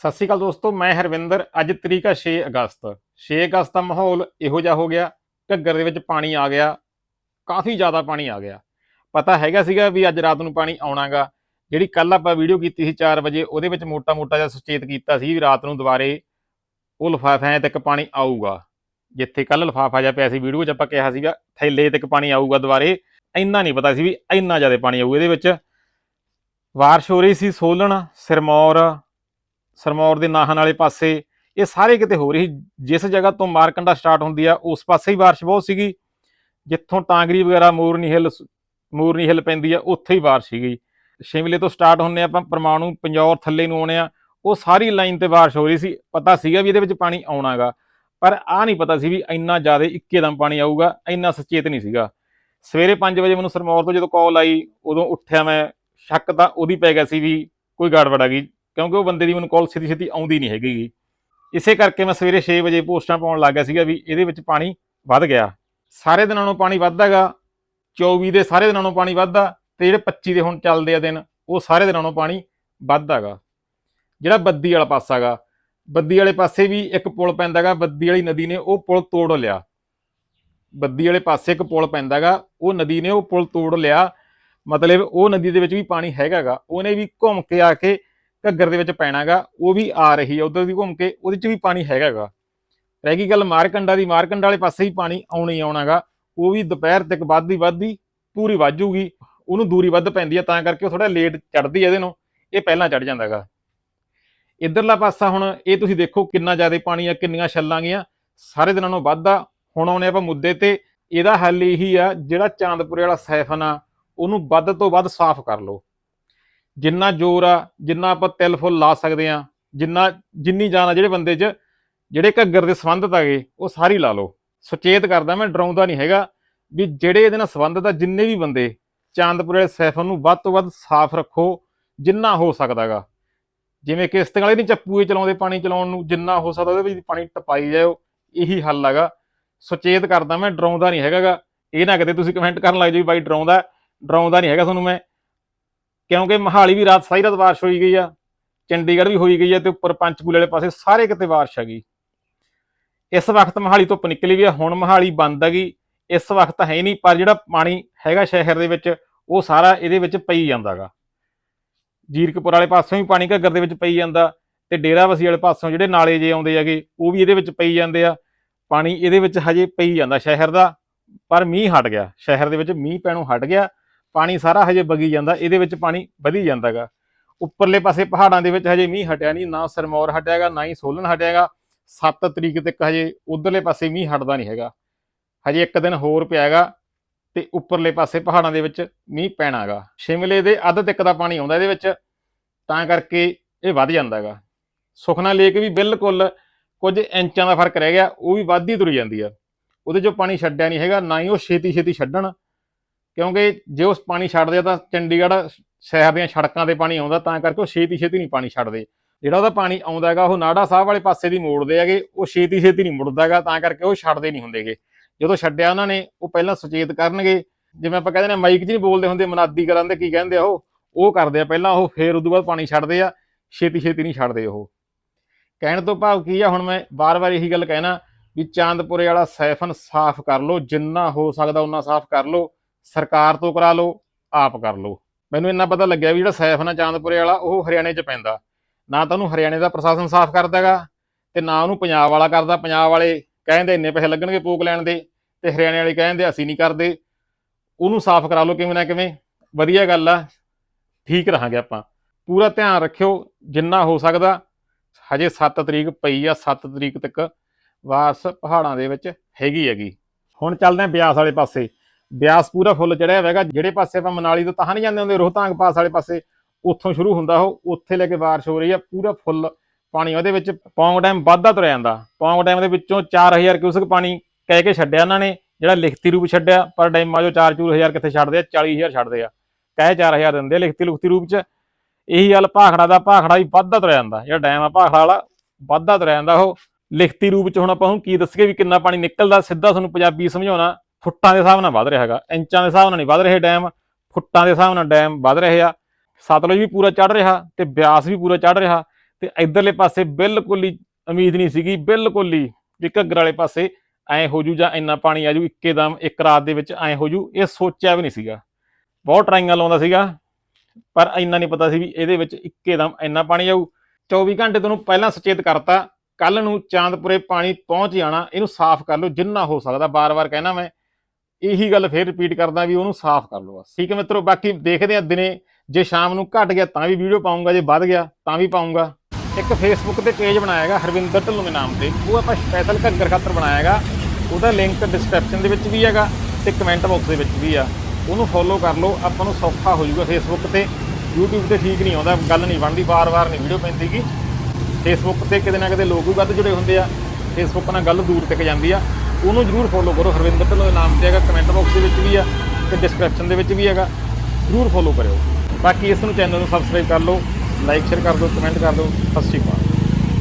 ਸਤਿ ਸ਼੍ਰੀ ਅਕਾਲ ਦੋਸਤੋ, ਮੈਂ ਹਰਵਿੰਦਰ। ਅੱਜ ਤਰੀਕ ਆ 6 ਅਗਸਤ। 6 ਅਗਸਤ ਦਾ ਮਾਹੌਲ ਇਹੋ ਜਿਹਾ ਹੋ ਗਿਆ, ਘੱਗਰ ਦੇ ਵਿੱਚ ਪਾਣੀ ਆ ਗਿਆ, ਕਾਫੀ ਜ਼ਿਆਦਾ ਪਾਣੀ ਆ ਗਿਆ। ਪਤਾ ਹੈਗਾ ਸੀਗਾ ਵੀ ਅੱਜ ਰਾਤ ਨੂੰ ਪਾਣੀ ਆਉਣਾਗਾ। ਜਿਹੜੀ ਕੱਲ ਆਪਾਂ ਵੀਡੀਓ ਕੀਤੀ ਸੀ 4 ਵਜੇ, ਉਹਦੇ ਵਿੱਚ ਮੋਟਾ-ਮੋਟਾ ਜਿਹਾ ਸੁਚੇਤ ਕੀਤਾ ਸੀ ਵੀ ਰਾਤ ਨੂੰ ਦੁਬਾਰੇ ਉਹ ਲਿਫਾਫਿਆਂ ਤੱਕ ਪਾਣੀ ਆਊਗਾ। ਜਿੱਥੇ ਕੱਲ ਲਿਫਾਫਾ ਜਿਹਾ ਪਿਆ ਸੀ ਵੀਡੀਓ 'ਚ, ਆਪਾਂ ਕਿਹਾ ਸੀਗਾ, ਥੈਲੇ ਤੱਕ ਪਾਣੀ ਆਊਗਾ ਦੁਬਾਰੇ। ਇੰਨਾ ਨਹੀਂ ਪਤਾ ਸੀ ਵੀ ਇੰਨਾ ਜ਼ਿਆਦਾ ਪਾਣੀ ਆਊ ਇਹਦੇ ਵਿੱਚ। ਬਾਰਿਸ਼ ਹੋ ਰਹੀ ਸੀ ਸੋਲਣ, ਸਿਰਮੌਰ ਸਰਮੌਰ ਦੇ ਨਾਹਨ ਵਾਲੇ ਪਾਸੇ, ਇਹ ਸਾਰੇ ਕਿਤੇ ਹੋ ਰਹੀ ਸੀ। ਜਿਸ ਜਗ੍ਹਾ ਤੋਂ ਮਾਰਕੰਡਾ ਸਟਾਰਟ ਹੁੰਦੀ ਆ, ਉਸ ਪਾਸੇ ਹੀ ਬਾਰਿਸ਼ ਬਹੁਤ ਸੀਗੀ। ਜਿੱਥੋਂ ਟਾਂਗਰੀ ਵਗੈਰਾ, ਮੋਰਨੀ ਹਿੱਲ ਮੋਰਨੀ ਹਿੱਲ ਪੈਂਦੀ ਆ, ਉੱਥੇ ਹੀ ਬਾਰਿਸ਼ ਸੀਗੀ। ਸ਼ਿਮਲੇ ਤੋਂ ਸਟਾਰਟ ਹੁੰਨੇ ਆਪਾਂ, ਪਰਮਾਣੂ, ਪੰਜੌਰ ਥੱਲੇ ਨੂੰ ਆਉਣੇ ਆ, ਉਹ ਸਾਰੀ ਲਾਈਨ ਤੇ ਬਾਰਿਸ਼ ਹੋ ਰਹੀ ਸੀ। ਪਤਾ ਸੀਗਾ ਵੀ ਇਹਦੇ ਵਿੱਚ ਪਾਣੀ ਆਉਣਾਗਾ, ਪਰ ਆ ਨਹੀਂ ਪਤਾ ਸੀ ਵੀ ਇੰਨਾ ਜ਼ਿਆਦਾ ਇੱਕੇਦਮ ਪਾਣੀ ਆਊਗਾ, ਇੰਨਾ ਸੁਚੇਤ ਨਹੀਂ ਸੀਗਾ। ਸਵੇਰੇ 5 ਵਜੇ ਮੈਨੂੰ ਸਰਮੌਰ ਤੋਂ ਜਦੋਂ ਕਾਲ ਆਈ, ਉਦੋਂ ਉੱਠਿਆ ਮੈਂ, ਸ਼ੱਕ ਤਾਂ ਉਹਦੀ ਪੈ ਗਿਆ ਸੀ ਵੀ ਕੋਈ ਗੜਬੜ ਆ ਗਈ। ਕਿਉਂਕਿ ਉਹ ਬੰਦੇ ਦੀ ਮੈਨੂੰ ਕਾਲ ਛੇਤੀ ਛੇਤੀ ਆਉਂਦੀ ਨਹੀਂ ਹੈਗੀ ਇਸੇ ਕਰਕੇ ਮੈਂ ਸਵੇਰੇ 6 ਵਜੇ ਪੋਸਟਾਂ ਪਾਉਣ ਲੱਗ ਗਿਆ ਸੀਗਾ ਵੀ ਇਹਦੇ ਵਿੱਚ ਪਾਣੀ ਵੱਧ ਗਿਆ। ਸਾਰੇ ਦਿਨਾਂ ਨੂੰ ਪਾਣੀ ਵੱਧਦਾਗਾ 24 ਦੇ ਸਾਰੇ ਦਿਨਾਂ ਨੂੰ ਪਾਣੀ ਵੱਧਦਾ ਤੇ ਜਿਹੜੇ 25 ਦੇ ਹੁਣ ਚੱਲਦੇ ਆ ਦਿਨ, ਉਹ ਸਾਰੇ ਦਿਨਾਂ ਨੂੰ ਪਾਣੀ ਵੱਧਦਾਗਾ ਜਿਹੜਾ ਬੱਦੀ ਵਾਲਾ ਪਾਸਾਗਾ ਬੱਦੀ ਵਾਲੇ ਪਾਸੇ ਵੀ ਇੱਕ ਪੁਲ ਪੈਂਦਾਗਾ ਬੱਦੀ ਵਾਲੀ ਨਦੀ ਨੇ ਉਹ ਪੁਲ ਤੋੜ ਲਿਆ। ਬੱਦੀ ਵਾਲੇ ਪਾਸੇ ਇੱਕ ਪੁਲ ਪੈਂਦਾਗਾ ਉਹ ਨਦੀ ਨੇ ਉਹ ਪੁਲ ਤੋੜ ਲਿਆ। ਮਤਲਬ ਉਹ ਨਦੀ ਦੇ ਵਿੱਚ ਵੀ ਪਾਣੀ ਹੈਗਾਗਾ ਉਹਨੇ ਵੀ ਘੁੰਮ ਕੇ ਆ ਕੇ ਘੱਗਰ ਦੇ ਵਿੱਚ ਪੈਣਾਗਾ, ਉਹ ਵੀ ਆ ਰਹੀ ਹੈ ਉਧਰ ਦੀ ਘੁੰਮ ਕੇ, ਉਹਦੇ 'ਚ ਵੀ ਪਾਣੀ ਹੈਗਾਗਾ। ਰਹਿ ਗਈ ਗੱਲ ਮਾਰਕੰਡਾ ਦੀ, ਮਾਰਕੰਡਾ ਵਾਲੇ ਪਾਸੇ ਹੀ ਪਾਣੀ ਆਉਣਾ ਹੀ ਆਉਣਾਗਾ। ਉਹ ਵੀ ਦੁਪਹਿਰ ਤੱਕ ਵੱਧਦੀ ਵੱਧਦੀ ਪੂਰੀ ਵੱਜੂਗੀ ਉਹਨੂੰ ਦੂਰੀ ਵੱਧ ਪੈਂਦੀ ਆ, ਤਾਂ ਕਰਕੇ ਉਹ ਥੋੜਾ ਲੇਟ ਚੜਦੀ ਹੈ ਇਹਦੇ ਨੂੰ, ਇਹ ਪਹਿਲਾਂ ਚੜ ਜਾਂਦਾਗਾ। ਇਧਰਲਾ ਪਾਸਾ ਹੁਣ, ਇਹ ਤੁਸੀਂ ਦੇਖੋ ਕਿੰਨਾ ਜ਼ਿਆਦਾ ਪਾਣੀ ਆ, ਕਿੰਨੀਆਂ ਛੱਲਾਂ ਗਈਆਂ, ਸਾਰੇ ਦਿਨਾਂ ਨੂੰ ਵੱਧਦਾ ਹੁਣ ਆਉਣੇ ਆਪਾਂ ਮੁੱਦੇ ਤੇ, ਇਹਦਾ ਹੱਲ ਇਹੀ ਆ, ਜਿਹੜਾ ਚਾਂਦਪੁਰੇ ਵਾਲਾ ਸੈਫਨ ਆ, ਉਹਨੂੰ ਵੱਧ ਤੋਂ ਵੱਧ ਸਾਫ਼ ਕਰ ਲਓ। ਜਿੰਨਾ ਜ਼ੋਰ ਆ, ਜਿੰਨਾ ਆਪਾਂ ਤਿਲ ਫੁੱਲ ਲਾ ਸਕਦੇ ਆ, ਜਿੰਨਾ, ਜਿੰਨੀ ਜਾਨ ਆ ਜਿਹੜੇ ਬੰਦੇ 'ਚ, ਜਿਹੜੇ ਘੱਗਰ ਦੇ ਸੰਬੰਧਤ ਹੈਗੇ, ਉਹ ਸਾਰੀ ਲਾ ਲਓ। ਸੁਚੇਤ ਕਰਦਾ ਮੈਂ, ਡਰਾਉਂਦਾ ਨਹੀਂ ਹੈਗਾ ਵੀ ਜਿਹੜੇ ਇਹਦੇ ਨਾਲ ਸੰਬੰਧਤ ਆ ਜਿੰਨੇ ਵੀ ਬੰਦੇ, ਚਾਂਦਪੁਰ ਵਾਲੇ ਸੈਫਨ ਨੂੰ ਵੱਧ ਤੋਂ ਵੱਧ ਸਾਫ਼ ਰੱਖੋ, ਜਿੰਨਾ ਹੋ ਸਕਦਾਗਾ ਜਿਵੇਂ ਕਿਸ਼ਤ ਵਾਲੇ ਨਹੀਂ ਚੱਪੂਏ ਚਲਾਉਂਦੇ ਪਾਣੀ ਚਲਾਉਣ ਨੂੰ, ਜਿੰਨਾ ਹੋ ਸਕਦਾ ਉਹਦੇ ਵਿੱਚ ਪਾਣੀ ਟਪਾਈ ਜਾਓ ਇਹੀ ਹੱਲ ਹੈਗਾ। ਸੁਚੇਤ ਕਰਦਾ ਮੈਂ, ਡਰਾਉਂਦਾ ਨਹੀਂ ਹੈਗਾਗਾ ਇਹ ਨਾ ਕਦੇ ਤੁਸੀਂ ਕਮੈਂਟ ਕਰਨ ਲੱਗ ਜਾਓ ਵੀ ਬਾਈ ਡਰਾਉਂਦਾ ਡਰਾਉਂਦਾ ਨਹੀਂ ਹੈਗਾ ਤੁਹਾਨੂੰ ਮੈਂ। ਕਿਉਂਕਿ ਮਹਾਲੀ ਵੀ ਰਾਤ ਸਾਰੀ ਰਾਤ ਬਾਰਿਸ਼ ਹੋਈ ਗਈ ਆ, ਚੰਡੀਗੜ੍ਹ ਵੀ ਹੋਈ ਗਈ ਆ ਤੇ ਉੱਪਰ ਪੰਚਕੂਲੇ ਵਾਲੇ ਪਾਸੇ ਸਾਰੇ ਕਿਤੇ ਬਾਰਿਸ਼ ਹੈਗੀ ਇਸ ਵਕਤ ਮਹਾਲੀ ਧੁੱਪ ਨਿਕਲੀ ਵੀ ਆ, ਹੁਣ ਮਹਾਲੀ ਬੰਦ ਹੈਗੀ ਇਸ ਵਕਤ ਹੈ ਨਹੀਂ, ਪਰ ਜਿਹੜਾ ਪਾਣੀ ਹੈਗਾ ਸ਼ਹਿਰ ਦੇ ਵਿੱਚ, ਉਹ ਸਾਰਾ ਇਹਦੇ ਵਿੱਚ ਪਈ ਜਾਂਦਾਗਾ ਜੀਰਕਪੁਰ ਵਾਲੇ ਪਾਸੋਂ ਵੀ ਪਾਣੀ ਘੱਗਰ ਦੇ ਵਿੱਚ ਪਈ ਜਾਂਦਾ ਤੇ ਡੇਰਾਬੱਸੀ ਵਾਲੇ ਪਾਸੋਂ ਜਿਹੜੇ ਨਾਲੇ ਜੇ ਆਉਂਦੇ ਹੈਗੇ, ਉਹ ਵੀ ਇਹਦੇ ਵਿੱਚ ਪਈ ਜਾਂਦੇ ਆ। ਪਾਣੀ ਇਹਦੇ ਵਿੱਚ ਹਜੇ ਪਈ ਜਾਂਦਾ ਸ਼ਹਿਰ ਦਾ, ਪਰ ਮੀਂਹ ਹਟ ਗਿਆ, ਸ਼ਹਿਰ ਦੇ ਵਿੱਚ ਮੀਂਹ ਪੈਣੋਂ ਹਟ ਗਿਆ ਪਾਣੀ ਸਾਰਾ ਹਜੇ ਵਗੀ ਜਾਂਦਾ, ਇਹਦੇ ਵਿੱਚ ਪਾਣੀ ਵਧੀ ਜਾਂਦਾਗਾ। ਉੱਪਰਲੇ ਪਾਸੇ ਪਹਾੜਾਂ ਦੇ ਵਿੱਚ ਹਜੇ ਮੀਂਹ ਹਟਿਆ ਨਹੀਂ, ਨਾ ਸਰਮੌਰ ਹਟਿਆਗਾ, ਨਾ ਹੀ ਸੋਲਨ ਹਟਿਆਗਾ। 7 ਤਰੀਕ ਤੱਕ ਹਜੇ ਉਧਰਲੇ ਪਾਸੇ ਮੀਂਹ ਹਟਦਾ ਨਹੀਂ ਹੈਗਾ। ਹਜੇ ਇੱਕ ਦਿਨ ਹੋਰ ਪਿਆਗਾ ਤੇ ਉੱਪਰਲੇ ਪਾਸੇ ਪਹਾੜਾਂ ਦੇ ਵਿੱਚ ਮੀਂਹ ਪੈਣਾਗਾ। ਸ਼ਿਮਲੇ ਦੇ ਅੱਧ ਤੱਕ ਦਾ ਪਾਣੀ ਆਉਂਦਾ ਇਹਦੇ ਵਿੱਚ, ਤਾਂ ਕਰਕੇ ਇਹ ਵੱਧ ਜਾਂਦਾਗਾ। ਸੁਖਨਾ ਲੇਕ ਵੀ ਬਿਲਕੁਲ ਕੁਝ ਇੰਚਾਂ ਦਾ ਫ਼ਰਕ ਰਹਿ ਗਿਆ, ਉਹ ਵੀ ਵੱਧਦੀ ਤੁਰ ਜਾਂਦੀ ਆ। ਉਹਦੇ ਚੋਂ ਪਾਣੀ ਛੱਡਿਆ ਨਹੀਂ ਹੈਗਾ, ਨਾ ਹੀ ਉਹ ਛੇਤੀ ਛੇਤੀ ਛੱਡਣ। ਕਿਉਂਕਿ ਜੇ ਉਸ ਪਾਣੀ ਛੱਡਦੇ ਆ ਤਾਂ ਚੰਡੀਗੜ੍ਹ ਸ਼ਹਿਰ ਦੀਆਂ ਸੜਕਾਂ ਤੇ ਪਾਣੀ ਆਉਂਦਾ, ਤਾਂ ਕਰਕੇ ਉਹ ਛੇਤੀ ਛੇਤੀ ਨਹੀਂ ਪਾਣੀ ਛੱਡਦੇ। ਜਿਹੜਾ ਉਹਦਾ ਪਾਣੀ ਆਉਂਦਾ ਹੈਗਾ, ਉਹ ਨਾੜਾ ਸਾਹਿਬ ਵਾਲੇ ਪਾਸੇ ਦੀ ਮੋੜਦੇ ਹੈਗੇ, ਉਹ ਛੇਤੀ ਛੇਤੀ ਨਹੀਂ ਮੁੜਦਾ ਹੈਗਾ, ਤਾਂ ਕਰਕੇ ਉਹ ਛੱਡਦੇ ਨਹੀਂ ਹੁੰਦੇਗੇ। ਜਦੋਂ ਛੱਡਿਆ ਉਹਨਾਂ ਨੇ, ਉਹ ਪਹਿਲਾਂ ਸੁਚੇਤ ਕਰਨਗੇ। ਜਿਵੇਂ ਆਪਾਂ ਕਹਿੰਦੇ ਨੇ, ਮਾਈਕ 'ਚ ਨਹੀਂ ਬੋਲਦੇ ਹੁੰਦੇ, ਮਨਾਦੀ ਕਰਨ ਦੇ ਕੀ ਕਹਿੰਦੇ ਆ ਉਹ? ਉਹ ਕਰਦੇ ਆ ਪਹਿਲਾਂ, ਉਹ ਫੇਰ ਉਦੋਂ ਬਾਅਦ ਪਾਣੀ ਛੱਡਦੇ ਆ, ਛੇਤੀ ਛੇਤੀ ਨਹੀਂ ਛੱਡਦੇ ਉਹ। ਕਹਿਣ ਤੋਂ ਭਾਵ ਕੀ ਆ, ਹੁਣ ਮੈਂ ਬਾਰ-ਬਾਰ ਇਹੀ ਗੱਲ ਕਹਿਣਾ ਵੀ ਚਾਂਦਪੁਰੇ ਵਾਲਾ ਸੈਫਨ ਸਾਫ਼ ਕਰ ਲਓ, ਜਿੰਨਾ ਹੋ ਸਕਦਾ ਉਨਾ ਸਾਫ਼ ਕਰ ਲਓ। ਸਰਕਾਰ ਤੋਂ ਕਰਾ ਲਓ, ਆਪ ਕਰ ਲਓ। ਮੈਨੂੰ ਇੰਨਾ ਪਤਾ ਲੱਗਿਆ ਵੀ ਜਿਹੜਾ ਸੈਫਨਾ ਚਾਂਦਪੁਰੇ ਵਾਲਾ, ਉਹ ਹਰਿਆਣੇ 'ਚ ਪੈਂਦਾ। ਨਾ ਤਾਂ ਉਹਨੂੰ ਹਰਿਆਣੇ ਦਾ ਪ੍ਰਸ਼ਾਸਨ ਸਾਫ਼ ਕਰਦਾ ਕਰਦਾਗਾ ਤੇ ਨਾ ਉਹਨੂੰ ਪੰਜਾਬ ਵਾਲਾ ਕਰਦਾ। ਪੰਜਾਬ ਵਾਲੇ ਕਹਿੰਦੇ ਇੰਨੇ ਪੈਸੇ ਲੱਗਣਗੇ ਪੋਕ ਲੈਣ ਦੇ ਤੇ ਹਰਿਆਣੇ ਵਾਲੇ ਕਹਿੰਦੇ ਅਸੀਂ ਨਹੀਂ ਕਰਦੇ। ਉਹਨੂੰ ਸਾਫ਼ ਕਰਾ ਲਓ ਕਿਵੇਂ ਨਾ ਕਿਵੇਂ। ਵਧੀਆ ਗੱਲ ਆ, ਠੀਕ ਰਹਾਂਗੇ ਆਪਾਂ। ਪੂਰਾ ਧਿਆਨ ਰੱਖਿਓ, ਜਿੰਨਾ ਹੋ ਸਕਦਾ, ਹਜੇ 7 ਤਰੀਕ ਪਈ ਆ 7 ਤਰੀਕ ਤੱਕ। ਵਾਰਸ ਪਹਾੜਾਂ ਦੇ ਵਿੱਚ ਹੈਗੀ ਹੈਗੀ। ਹੁਣ ਚੱਲਦੇ ਆਂ ਬਿਆਸ ਵਾਲੇ ਪਾਸੇ। ਬਿਆਸ ਪੂਰਾ ਫੁੱਲ ਚੜਿਆ ਹੋਵੇਗਾ, ਜਿਹੜੇ ਪਾਸੇ ਆਪਾਂ ਮਨਾਲੀ ਤੋਂ ਤਾਂ ਨਹੀਂ ਜਾਂਦੇ ਹੁੰਦੇ, ਰੋਹਤਾਂਗ ਪਾਸ ਵਾਲੇ ਪਾਸੇ, ਉੱਥੋਂ ਸ਼ੁਰੂ ਹੁੰਦਾ ਉਹ, ਉੱਥੇ ਲੈ ਕੇ ਬਾਰਿਸ਼ ਹੋ ਰਹੀ ਆ, ਪੂਰਾ ਫੁੱਲ ਪਾਣੀ ਉਹਦੇ ਵਿੱਚ, ਪੌਂਗ ਡੈਮ ਵਾਧਾ ਤੁਰਿਆ ਜਾਂਦਾ। ਪੌਂਗ ਡੈਮ ਦੇ ਵਿੱਚੋਂ 4000 ਕਿਊਸਕ ਪਾਣੀ ਕਹਿ ਕੇ ਛੱਡਿਆ ਇਹਨਾਂ ਨੇ, ਜਿਹੜਾ ਲਿਖਤੀ ਰੂਪ ਛੱਡਿਆ, ਪਰ ਡੈਮਾਂ ਚੋਂ 4-4000 ਕਿੱਥੇ ਛੱਡਦੇ ਆ 40000 ਛੱਡਦੇ ਆ। ਕਹਿ 4000 ਦਿੰਦੇ ਆ ਲਿਖਤੀ ਲੁਖਤੀ ਰੂਪ ਚ। ਇਹੀ ਗੱਲ ਭਾਖੜਾ ਦਾ, ਭਾਖੜਾ ਵੀ ਵਾਧਾ ਤੁਰਿਆ ਜਾਂਦਾ, ਜਿਹੜਾ ਡੈਮ ਆ ਭਾਖੜਾ ਵਾਲਾ, ਵਾਧਾ ਤੁਰਿਆ ਜਾਂਦਾ ਉਹ। ਲਿਖਤੀ ਰੂਪ ਚ ਹੁਣ ਆਪਾਂ ਹੁਣ ਕੀ ਦੱਸਗੇ ਵੀ ਕਿੰਨਾ ਪਾਣੀ ਨਿਕਲਦਾ, ਸਿੱਧਾ ਤੁਹਾਨੂੰ ਪੰਜਾਬੀ ਸਮਝਾਉਣਾ। ਫੁੱਟਾਂ ਦੇ ਹਿਸਾਬ ਨਾਲ ਵੱਧ ਰਿਹਾ ਹੈਗਾ, ਇੰਚਾਂ ਦੇ ਹਿਸਾਬ ਨਾਲ ਨਹੀਂ ਵੱਧ ਰਹੇ ਡੈਮ, ਫੁੱਟਾਂ ਦੇ ਹਿਸਾਬ ਨਾਲ ਡੈਮ ਵੱਧ ਰਹੇ ਆ, ਸਤਲੁਜ ਵੀ ਪੂਰਾ ਚੜ ਰਿਹਾ ਤੇ ਬਿਆਸ ਵੀ ਪੂਰਾ ਚੜ ਰਿਹਾ ਤੇ ਇਧਰਲੇ ਪਾਸੇ ਬਿਲਕੁਲ ਹੀ ਉਮੀਦ ਨਹੀਂ ਸੀਗੀ, ਬਿਲਕੁਲ ਹੀ ਵੀ ਘੱਗਰ ਵਾਲੇ ਪਾਸੇ ਐ ਹੋ ਜੂ ਜਾਂ ਇੰਨਾ ਪਾਣੀ ਆ ਜੂ ਇੱਕੇਦਮ ਇੱਕ ਰਾਤ ਦੇ ਵਿੱਚ ਐ ਹੋ ਜੂ, ਇਹ ਸੋਚਿਆ ਵੀ ਨਹੀਂ ਸੀਗਾ। ਬਹੁਤ ਟਰਾਈਆਂ ਲਾਉਂਦਾ ਸੀਗਾ, ਪਰ ਇੰਨਾ ਨਹੀਂ ਪਤਾ ਸੀ ਵੀ ਇਹਦੇ ਵਿੱਚ ਇੱਕੇਦਮ ਇੰਨਾ ਪਾਣੀ ਆਊ। 24 ਘੰਟੇ ਤੁਹਾਨੂੰ ਪਹਿਲਾਂ ਸੁਚੇਤ ਕਰਤਾ ਕੱਲ ਨੂੰ ਚਾਂਦਪੁਰੇ ਪਾਣੀ ਪਹੁੰਚ ਜਾਣਾ, ਇਹਨੂੰ ਸਾਫ਼ ਕਰ ਲਓ, ਜਿੰਨਾ ਹੋ ਸਕਦਾ, ਬਾਰ-ਬਾਰ ਕਹਿਣਾ ਮੈਂ। ਇਹੀ ਗੱਲ ਫੇਰ ਰਿਪੀਟ ਕਰਦਾ ਵੀ ਉਹਨੂੰ ਸਾਫ਼ ਕਰ ਲਓ ਬਸ। ਠੀਕ ਹੈ ਮਿੱਤਰੋ, ਬਾਕੀ ਦੇਖਦੇ ਆ ਦਿਨੇ, ਜੇ ਸ਼ਾਮ ਨੂੰ ਘਟ ਗਿਆ ਤਾਂ ਵੀ ਵੀਡੀਓ ਪਾਉਂਗਾ ਜੇ ਵੱਧ ਗਿਆ ਤਾਂ ਵੀ ਪਾਉਂਗਾ ਇੱਕ ਫੇਸਬੁੱਕ ਤੇ ਪੇਜ ਬਣਾਇਆ ਹਰਵਿੰਦਰ ਢਿੱਲੋਂ ਦੇ ਨਾਮ ਤੇ। ਉਹ ਆਪਾਂ ਸਪੈਸ਼ਲ ਘੱਗਰ ਖਾਤਰ ਬਣਾਇਆ ਹੈਗਾ। ਉਹਦਾ ਲਿੰਕ ਡਿਸਕ੍ਰਿਪਸ਼ਨ ਦੇ ਵਿੱਚ ਵੀ ਹੈਗਾ ਤੇ ਕਮੈਂਟ ਬਾਕਸ ਦੇ ਵਿੱਚ ਵੀ ਆ। ਉਹਨੂੰ ਫੋਲੋ ਕਰ ਲਓ, ਆਪਾਂ ਨੂੰ ਸੌਖਾ ਹੋ ਜਾਊਗਾ ਫੇਸਬੁੱਕ ਤੇ। YouTube ਤੇ ਠੀਕ ਨਹੀਂ ਆਉਂਦਾ, ਗੱਲ ਨਹੀਂ ਬਣਦੀ, ਵਾਰ-ਵਾਰ ਨਹੀਂ ਵੀਡੀਓ ਪੈਂਦੀਗੀ ਫੇਸਬੁੱਕ ਤੇ ਕਿਤੇ ਨਾ ਕਿਤੇ ਲੋਕ ਵੀ ਵੱਧ ਜੁੜੇ ਹੁੰਦੇ ਆ। ਫੇਸਬੁੱਕ ਨਾਲ ਗੱਲ ਦੂਰ ਤੱਕ ਜਾਂਦੀ ਆ। ਉਹਨੂੰ ਜਰੂਰ ਫੋਲੋ ਕਰੋ। ਹਰਵਿੰਦਰ ਢਿੱਲੋਂ ਦੇ ਨਾਮ ਤੇ ਹੈਗਾ ਕਮੈਂਟ ਬਾਕਸ ਦੇ ਵਿੱਚ ਵੀ ਆ ਤੇ ਡਿਸਕ੍ਰਿਪਸ਼ਨ ਦੇ ਵਿੱਚ ਵੀ ਹੈਗਾ। ਜਰੂਰ ਫੋਲੋ ਕਰਿਓ। ਬਾਕੀ ਇਸ ਨੂੰ ਚੈਨਲ ਨੂੰ ਸਬਸਕ੍ਰਾਈਬ ਕਰ ਲਓ ਲਾਈਕ ਸ਼ੇਅਰ ਕਰ ਦਿਓ ਕਮੈਂਟ ਕਰ ਦਿਓ। ਸਤਿ ਸ਼੍ਰੀ ਅਕਾਲ।